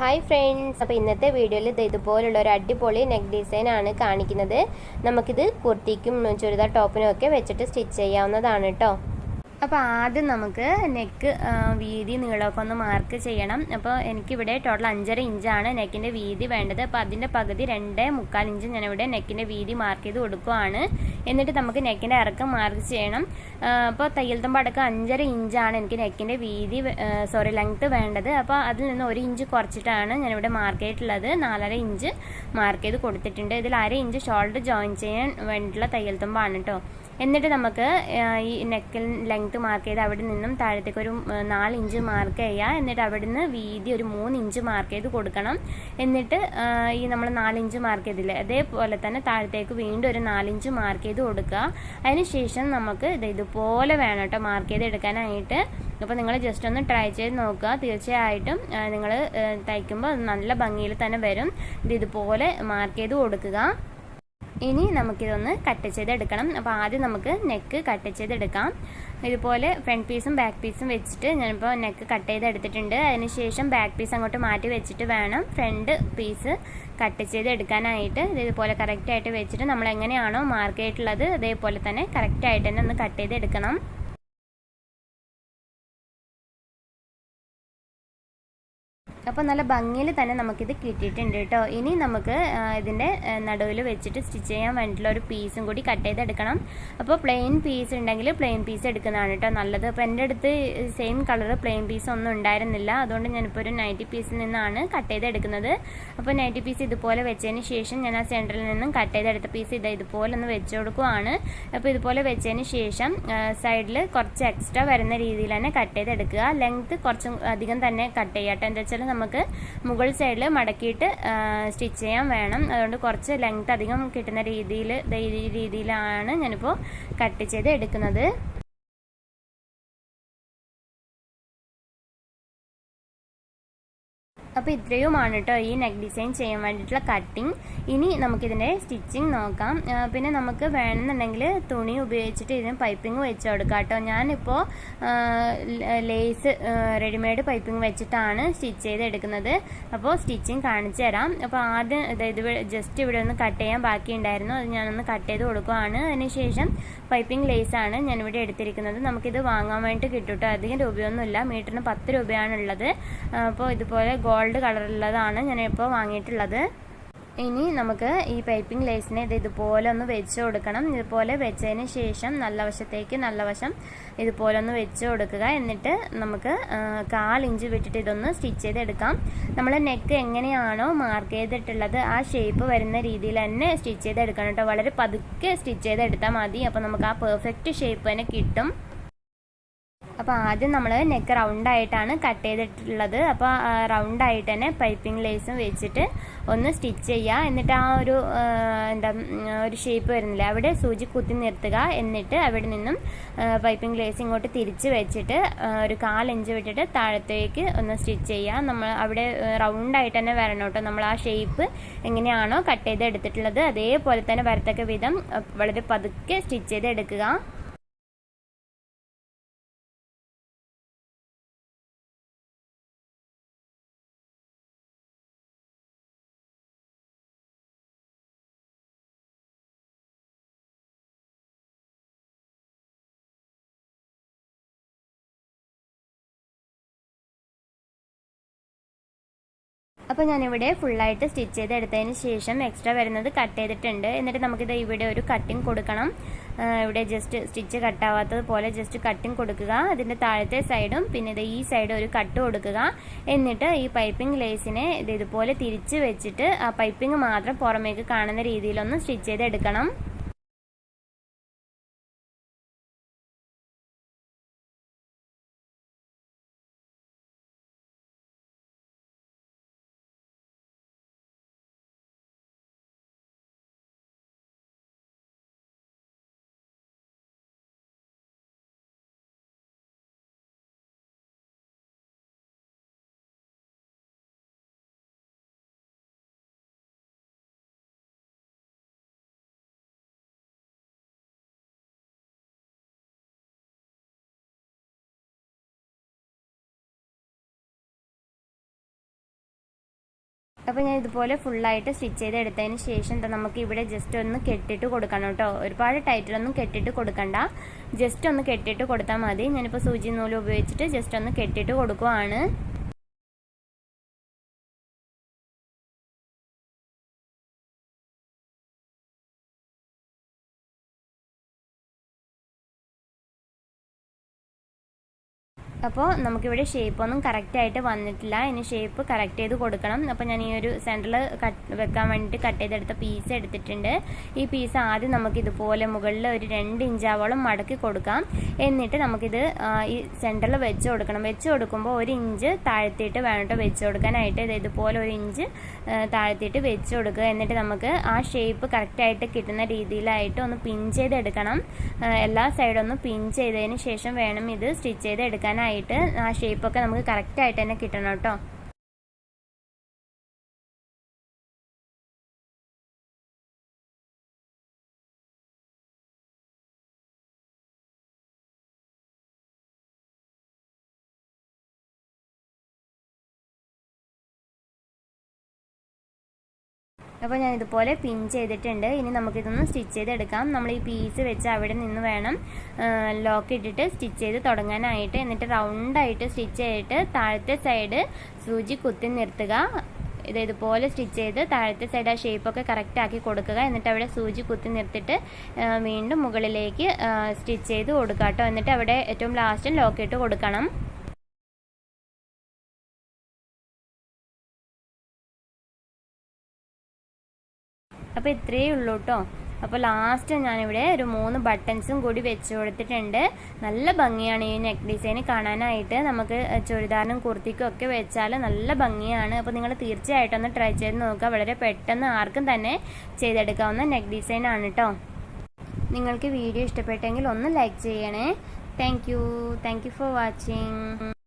Hi friends അപ്പോൾ ഇന്നത്തെ വീഡിയോയിൽ ഇത് ഇതുപോലുള്ള ഒരു അടിപൊളി നെക്ക് ഡിസൈൻ ആണ് കാണിക്കുന്നത്. നമുക്കിത് കുർത്തിക്കും ചുരിദാർ ടോപ്പിനും ഒക്കെ വെച്ചിട്ട് സ്റ്റിച്ച് ചെയ്യാവുന്നതാണ് കേട്ടോ അപ്പോൾ ആദ്യം നമുക്ക് നെക്ക് വീതി നീളമൊക്കെ ഒന്ന് മാർക്ക് ചെയ്യണം. അപ്പോൾ എനിക്കിവിടെ ടോട്ടൽ അഞ്ചര ഇഞ്ചാണ് നെക്കിന്റെ വീതി വേണ്ടത്. അപ്പോൾ അതിന്റെ പകുതി രണ്ട് മുക്കാൽ ഇഞ്ച് ഞാനിവിടെ നെക്കിന്റെ വീതി മാർക്ക് ചെയ്ത് കൊടുക്കുവാണ്. എന്നിട്ട് നമുക്ക് നെക്കിന്റെ ഇറക്കം മാർക്ക് ചെയ്യണം. അപ്പോൾ തയ്യൽ തുമ്പ് അടക്കം അഞ്ചര ഇഞ്ചാണ് എനിക്ക് നെക്കിന്റെ വീതി സോറി ലെങ്ത്ത് വേണ്ടത്. അപ്പോൾ അതിൽ നിന്ന് ഒരു ഇഞ്ച് കുറച്ചിട്ടാണ് ഞാനിവിടെ മാർക്ക് ചെയ്തിട്ടുള്ളത്. നാലര ഇഞ്ച് മാർക്ക് ചെയ്ത് കൊടുത്തിട്ടുണ്ട്. ഇതിൽ അര ഇഞ്ച് ഷോൾഡർ ജോയിൻ ചെയ്യാൻ വേണ്ടിയിട്ടുള്ള തയ്യൽ തുമ്പാണ് കേട്ടോ എന്നിട്ട് നമുക്ക് ഈ നെക്കിൽ ലെങ്ത്ത് മാർക്ക് ചെയ്ത് അവിടെ നിന്നും താഴത്തേക്ക് ഒരു നാല് ഇഞ്ച് മാർക്ക് ചെയ്യുക എന്നിട്ട് അവിടെ നിന്ന് വീതി ഒരു മൂന്ന് ഇഞ്ച് മാർക്ക് ചെയ്ത് കൊടുക്കണം. എന്നിട്ട് ഈ നമ്മൾ നാലിഞ്ച് മാർക്ക് ചെയ്തില്ലേ അതേപോലെ തന്നെ താഴത്തേക്ക് വീണ്ടും ഒരു നാലിഞ്ച് മാർക്ക് ചെയ്ത് കൊടുക്കുക. അതിനുശേഷം നമുക്ക് ഇത് ഇതുപോലെ വേണം കേട്ടോ മാർക്ക് ചെയ്ത് എടുക്കാനായിട്ട്. അപ്പോൾ നിങ്ങൾ ജസ്റ്റ് ഒന്ന് ട്രൈ ചെയ്ത് നോക്കുക. തീർച്ചയായിട്ടും നിങ്ങൾ തയ്ക്കുമ്പോൾ നല്ല ഭംഗിയിൽ തന്നെ വരും. ഇത് ഇതുപോലെ മാർക്ക് ചെയ്ത് കൊടുക്കുക. ഇനി നമുക്കിതൊന്ന് കട്ട് ചെയ്തെടുക്കണം. അപ്പോൾ ആദ്യം നമുക്ക് നെക്ക് കട്ട് ചെയ്തെടുക്കാം. ഇതുപോലെ ഫ്രണ്ട് പീസും ബാക്ക് പീസും വെച്ചിട്ട് ഞാനിപ്പോൾ നെക്ക് കട്ട് ചെയ്തെടുത്തിട്ടുണ്ട്. അതിനുശേഷം ബാക്ക് പീസ് അങ്ങോട്ട് മാറ്റി വെച്ചിട്ട് വേണം ഫ്രണ്ട് പീസ് കട്ട് ചെയ്തെടുക്കാനായിട്ട്. ഇതുപോലെ കറക്റ്റായിട്ട് വെച്ചിട്ട് നമ്മൾ എങ്ങനെയാണോ മാർക്ക് ചെയ്തിട്ടുള്ളത് അതേപോലെ തന്നെ കറക്റ്റായിട്ട് തന്നെ ഒന്ന് കട്ട് ചെയ്തെടുക്കണം. അപ്പോൾ നല്ല ഭംഗിയിൽ തന്നെ നമുക്കിത് കിട്ടിയിട്ടുണ്ട് കേട്ടോ. ഇനി നമുക്ക് ഇതിന്റെ നടുവിൽ വെച്ചിട്ട് സ്റ്റിച്ച് ചെയ്യാൻ വേണ്ടിയിട്ടുള്ള ഒരു പീസും കൂടി കട്ട് ചെയ്തെടുക്കണം. അപ്പോൾ പ്ലെയിൻ പീസ് ഉണ്ടെങ്കിൽ പ്ലെയിൻ പീസ് എടുക്കുന്നതാണ് കേട്ടോ നല്ലത്. അപ്പോൾ എന്റെ അടുത്ത് സെയിം കളർ പ്ലെയിൻ പീസ് ഒന്നും ഉണ്ടായിരുന്നില്ല. അതുകൊണ്ട് ഞാനിപ്പോൾ ഒരു നൈറ്റി പീസിൽ നിന്നാണ് കട്ട് ചെയ്തെടുക്കുന്നത്. അപ്പോൾ നൈറ്റി പീസ് ഇതുപോലെ വെച്ചതിന് ശേഷം ഞാൻ ആ സെന്ററിൽ നിന്നും കട്ട് ചെയ്തെടുത്ത പീസ് ഇത് ഇതുപോലെ ഒന്ന് വെച്ച് കൊടുക്കുവാണ്. അപ്പോൾ ഇതുപോലെ വെച്ചതിന് ശേഷം സൈഡിൽ കുറച്ച് എക്സ്ട്രാ വരുന്ന രീതിയിൽ തന്നെ കട്ട് ചെയ്തെടുക്കുക. ലെങ്ത്ത് കുറച്ചും അധികം തന്നെ കട്ട്. ചെയ്യാട്ടോ എന്താ വെച്ചാൽ നമുക്ക് മുകൾ സൈഡിൽ മടക്കിയിട്ട് സ്റ്റിച്ച് ചെയ്യാൻ വേണം. അതുകൊണ്ട് കുറച്ച് ലെങ്ത് അധികം കിട്ടുന്ന രീതിയിൽ രീതിയിലാണ് ഞാനിപ്പോൾ കട്ട് ചെയ്ത് എടുക്കുന്നത്. അപ്പോൾ ഇത്രയുമാണ് കേട്ടോ ഈ നെക്ക് ഡിസൈൻ ചെയ്യാൻ വേണ്ടിയിട്ടുള്ള കട്ടിങ് ഇനി നമുക്കിതിന്റെ സ്റ്റിച്ചിങ് നോക്കാം. പിന്നെ നമുക്ക് വേണമെന്നുണ്ടെങ്കിൽ തുണി ഉപയോഗിച്ചിട്ട് ഇതിന് പൈപ്പിംഗ് വെച്ച് കൊടുക്കാം കേട്ടോ ഞാനിപ്പോൾ ലേസ് റെഡിമെയ്ഡ് പൈപ്പിംഗ് വെച്ചിട്ടാണ് സ്റ്റിച്ച് ചെയ്തെടുക്കുന്നത്. അപ്പോൾ സ്റ്റിച്ചിങ് കാണിച്ചു തരാം. അപ്പോൾ ആദ്യം ഇത് ജസ്റ്റ് ഇവിടെ ഒന്ന് കട്ട് ചെയ്യാൻ ബാക്കി ഉണ്ടായിരുന്നു അത് ഞാനൊന്ന് കട്ട് ചെയ്ത് കൊടുക്കുവാണ്. അതിനുശേഷം പൈപ്പിംഗ് ലേസാണ് ഞാനിവിടെ എടുത്തിരിക്കുന്നത്. നമുക്കിത് വാങ്ങാൻ വേണ്ടിയിട്ട് കിട്ടും കേട്ടോ അധികം രൂപയൊന്നുമില്ല. മീറ്ററിന് പത്ത് രൂപയാണുള്ളത്. അപ്പോൾ ഇതുപോലെ ഗോൾഡ് കളറുള്ളതാണ് ഞാനിപ്പോൾ വാങ്ങിയിട്ടുള്ളത്. ഇനി നമുക്ക് ഈ പൈപ്പിംഗ് ലേസിനെ ഇത് ഇതുപോലെ ഒന്ന് വെച്ച് കൊടുക്കണം. ഇതുപോലെ വെച്ചതിന് ശേഷം നല്ല വശത്തേക്ക് നല്ല വശം ഇതുപോലെ ഒന്ന് വെച്ച് കൊടുക്കുക. എന്നിട്ട് നമുക്ക് കാൽ ഇഞ്ച് വിട്ടിട്ട് ഇതൊന്ന് സ്റ്റിച്ച് ചെയ്തെടുക്കാം. നമ്മൾ നെക്ക് എങ്ങനെയാണോ മാർക്ക് ചെയ്തിട്ടുള്ളത് ആ ഷേപ്പ് വരുന്ന രീതിയിൽ തന്നെ സ്റ്റിച്ച് ചെയ്തെടുക്കണം കേട്ടോ. വളരെ പതുക്കെ സ്റ്റിച്ച് ചെയ്തെടുത്താൽ മതി. അപ്പോൾ നമുക്ക് ആ പെർഫെക്റ്റ് ഷേപ്പ് തന്നെ കിട്ടും. അപ്പോൾ ആദ്യം നമ്മൾ നെക്ക് റൗണ്ടായിട്ടാണ് കട്ട് ചെയ്തിട്ടുള്ളത്. അപ്പോൾ റൗണ്ടായിട്ട് തന്നെ പൈപ്പിംഗ് ലേസും വെച്ചിട്ട് ഒന്ന് സ്റ്റിച്ച് ചെയ്യുക എന്നിട്ട് ആ ഒരു എന്താ ഒരു ഷേപ്പ് വരുന്നില്ല അവിടെ സൂചി കുത്തി നിർത്തുക. എന്നിട്ട് അവിടെ നിന്നും പൈപ്പിംഗ് ലേസ് ഇങ്ങോട്ട് തിരിച്ച് വെച്ചിട്ട് ഒരു കാലഞ്ച് വിട്ടിട്ട് താഴത്തേക്ക് ഒന്ന് സ്റ്റിച്ച് ചെയ്യുക നമ്മൾ അവിടെ റൗണ്ടായിട്ട് തന്നെ വരണം കേട്ടോ. നമ്മൾ ആ ഷേപ്പ് എങ്ങനെയാണോ കട്ട് ചെയ്ത് എടുത്തിട്ടുള്ളത് അതേപോലെ തന്നെ വരത്തക്ക വിധം വളരെ പതുക്കെ സ്റ്റിച്ച് ചെയ്ത് എടുക്കുക അപ്പോൾ ഞാനിവിടെ ഫുള്ളായിട്ട് സ്റ്റിച്ച് ചെയ്ത് എടുത്തതിന് ശേഷം എക്സ്ട്രാ വരുന്നത് കട്ട് ചെയ്തിട്ടുണ്ട്. എന്നിട്ട് നമുക്കിത് ഇവിടെ ഒരു കട്ടിങ് കൊടുക്കണം. ഇവിടെ ജസ്റ്റ് സ്റ്റിച്ച് കട്ടാവാത്തത് പോലെ ജസ്റ്റ് കട്ടിങ് കൊടുക്കുക. അതിന്റെ താഴത്തെ സൈഡും പിന്നെ ഇത് ഈ സൈഡും ഒരു കട്ട് കൊടുക്കുക. എന്നിട്ട് ഈ പൈപ്പിംഗ് ലേസിനെ ഇത് ഇതുപോലെ തിരിച്ച് വെച്ചിട്ട് ആ പൈപ്പിംഗ് മാത്രം പുറമേക്ക് കാണുന്ന രീതിയിലൊന്ന് സ്റ്റിച്ച് ചെയ്ത് എടുക്കണം അപ്പോൾ ഞാൻ ഇതുപോലെ ഫുള്ളായിട്ട് സ്റ്റിച്ച് ചെയ്ത് എടുത്തതിന് ശേഷം നമുക്ക് ഇവിടെ ജസ്റ്റ് ഒന്ന് കെട്ടിട്ട് കൊടുക്കണം കേട്ടോ. ഒരുപാട് ടൈറ്റിലൊന്നും കെട്ടിട്ട് കൊടുക്കണ്ട. ജസ്റ്റ് ഒന്ന് കെട്ടിട്ട് കൊടുത്താൽ മതി. ഞാനിപ്പോൾ സൂചി നൂൽ ഉപയോഗിച്ചിട്ട് ജസ്റ്റ് ഒന്ന് കെട്ടിട്ട് കൊടുക്കുവാണ്. അപ്പോൾ നമുക്കിവിടെ ഷേപ്പ് ഒന്നും കറക്റ്റായിട്ട് വന്നിട്ടില്ല. ഇനി ഷേപ്പ് കറക്റ്റ് ചെയ്ത് കൊടുക്കണം. അപ്പോൾ ഞാൻ ഈ ഒരു സെന്ററിൽ കട്ട് വെക്കാൻ വേണ്ടിയിട്ട് കട്ട് ചെയ്തെടുത്ത പീസ് എടുത്തിട്ടുണ്ട്. ഈ പീസ് ആദ്യം നമുക്ക് ഇതുപോലെ മുകളിൽ ഒരു രണ്ട് ഇഞ്ചാവോളം മടക്കി കൊടുക്കാം. എന്നിട്ട് നമുക്കിത് ഈ സെന്ററിൽ വെച്ച് കൊടുക്കണം. വെച്ച് കൊടുക്കുമ്പോൾ ഒരു ഇഞ്ച് താഴ്ത്തിയിട്ട് വേണം വെച്ച് കൊടുക്കാനായിട്ട്. ഇത് ഇതുപോലെ ഒരു ഇഞ്ച് താഴ്ത്തിയിട്ട് വെച്ച് കൊടുക്കുക. എന്നിട്ട് നമുക്ക് ആ ഷേപ്പ് കറക്റ്റായിട്ട് കിട്ടുന്ന രീതിയിലായിട്ട് ഒന്ന് പിൻ ചെയ്തെടുക്കണം. എല്ലാ സൈഡും ഒന്ന് പിൻ ചെയ്തതിന് ശേഷം വേണം ഇത് സ്റ്റിച്ച് ചെയ്ത് എടുക്കാനായിട്ട് ആയിട്ട് ആ ഷേപ്പൊക്കെ നമുക്ക് കറക്റ്റായിട്ട് തന്നെ കിട്ടണം കേട്ടോ. അപ്പോൾ ഞാൻ ഇതുപോലെ പിൻ ചെയ്തിട്ടുണ്ട്. ഇനി നമുക്കിതൊന്ന് സ്റ്റിച്ച് ചെയ്തെടുക്കാം. നമ്മൾ ഈ പീസ് വെച്ച് അവിടെ നിന്ന് വേണം ലോക്ക് ഇട്ടിട്ട് സ്റ്റിച്ച് ചെയ്ത് തുടങ്ങാനായിട്ട്. എന്നിട്ട് റൗണ്ടായിട്ട് സ്റ്റിച്ച് ചെയ്തിട്ട് താഴത്തെ സൈഡ് സൂചി കുത്തി നിർത്തുക. ഇത് ഇതുപോലെ സ്റ്റിച്ച് ചെയ്ത് താഴത്തെ സൈഡ് ആ ഷേപ്പൊക്കെ കറക്റ്റ് ആക്കി കൊടുക്കുക. എന്നിട്ട് അവിടെ സൂചി കുത്തി നിർത്തിയിട്ട് വീണ്ടും മുകളിലേക്ക് സ്റ്റിച്ച് ചെയ്ത് കൊടുക്കുക കേട്ടോ എന്നിട്ട് അവിടെ ഏറ്റവും ലാസ്റ്റ് ലോക്ക് ഇട്ട് കൊടുക്കണം. അപ്പോൾ ഇത്രയേ ഉള്ളൂ കേട്ടോ അപ്പോൾ ലാസ്റ്റ് ഞാനിവിടെ ഒരു മൂന്ന് ബട്ടൺസും കൂടി വെച്ച് കൊടുത്തിട്ടുണ്ട്. നല്ല ഭംഗിയാണ് ഈ നെക്ക് ഡിസൈൻ കാണാനായിട്ട്. നമുക്ക് ചുരിദാറിനും കുർത്തിക്കും ഒക്കെ വെച്ചാൽ നല്ല ഭംഗിയാണ്. അപ്പോൾ നിങ്ങൾ തീർച്ചയായിട്ടും ഒന്ന് ട്രൈ ചെയ്ത് നോക്കുക. വളരെ പെട്ടെന്ന് ആർക്കും തന്നെ ചെയ്തെടുക്കാവുന്ന നെക്ക് ഡിസൈൻ ആണ് കേട്ടോ നിങ്ങൾക്ക് വീഡിയോ ഇഷ്ടപ്പെട്ടെങ്കിൽ ഒന്ന് ലൈക്ക് ചെയ്യണേ. Thank you thank you for watching